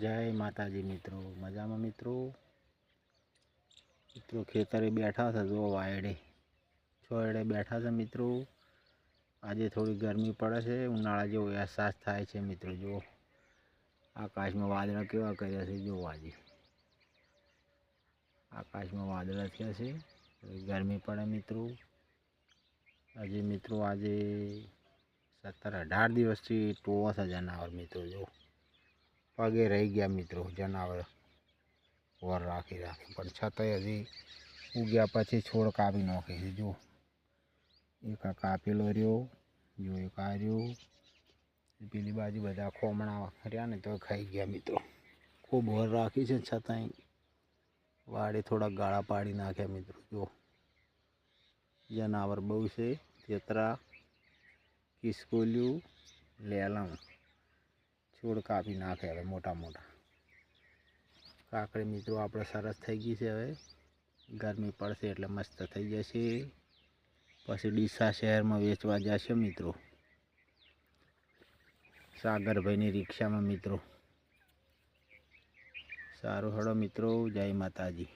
જય માતાજી મિત્રો, મજામાં મિત્રો? મિત્રો, ખેતરે બેઠા છે જો વાયડે. છોડે બેઠા છે મિત્રો. આજે થોડી ગરમી પડે છે, ઉનાળા જેવો અહેસાસ થાય છે મિત્રો જો આકાશમાં વાદળા કેવા કર્યા છે, જુઓ આજે. આકાશમાં વાદળા થયા છે ગરમી પડે મિત્રો. આજે મિત્રો, આજે સત્તર અઢાર દિવસથી ટોવા છે જનાવર મિત્રો જો પગે રહી ગયા મિત્રો, જનાવર વર રાખી રાખી. પણ છતાંય હજી ઉગ્યા પછી છોડ કાપી નાખે છે. જો એક આ કાપેલો રહ્યો, જો એક આ રહ્યો. પેલી બાજુ બધા ખોમણા રહ્યા ને તો ખાઈ ગયા મિત્રો. ખૂબ વર રાખી છે છતાંય વાડે થોડા ગાળા પાડી નાખ્યા મિત્રો. જો જનાવર બહુ છે, તેતરા, કિસ્કોલ્યું, લેલમ. છોડ કાપી નાખે હવે મોટા મોટા. કાકડી મિત્રો, આપણે સરસ થઈ ગઈ છે હવે. ગરમી પડશે એટલે મસ્ત થઈ જશે. પછી ડીસા શહેરમાં વેચવા જશે મિત્રો. સાગરભાઈની રિક્ષામાં મિત્રો. સારું, હળો મિત્રો. જય માતાજી.